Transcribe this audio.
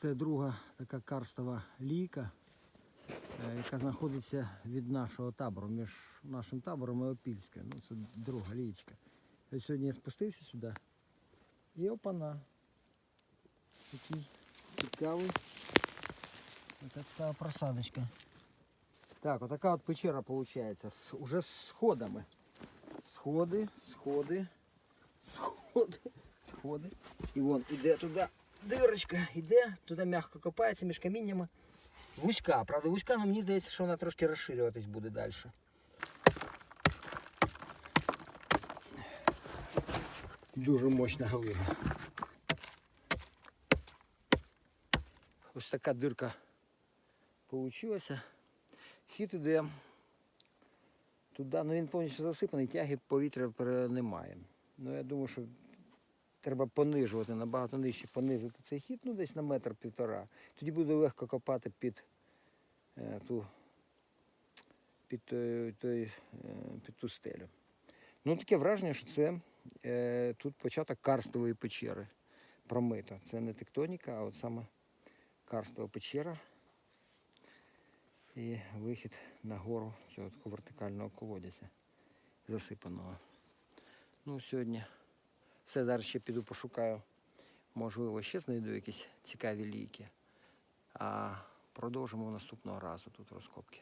Це друга така карстова лійка, е, яка знаходиться від нашого табору, між нашим табором і Опільською. Ну, це друга лієчка. Ось Сьогодні я спустився сюди. І опана. Такий цікавий. Така цікава просадочка. Так, отака от печера виходить. Уже з сходами. Сходи, сходи, сходи, сходи. І вон іде туди дирочка, іде, туди м'яко копається між каміннями. Вузька, правда, вузька, але мені здається, що вона трошки розширюватись буде далі. Дуже мощна глина. Ось така дирка получилася. Хід іде туди, ну він повністю засипаний, тяги повітря немає. Ну я думаю, що треба понижувати, набагато нижче понизити цей хід, ну десь на метр півтора. Тоді буде легко копати під е, ту під, той, той, е, під ту стелю. Ну таке враження, що це е, тут початок карстової печери промито. Це не тектоніка, а от саме карстова печера і вихід на гору цього такого вертикального колодязя засипаного. Ну, сьогодні все, зараз ще піду пошукаю. Можливо, ще знайду якісь цікаві ліки. А продовжимо наступного разу тут розкопки.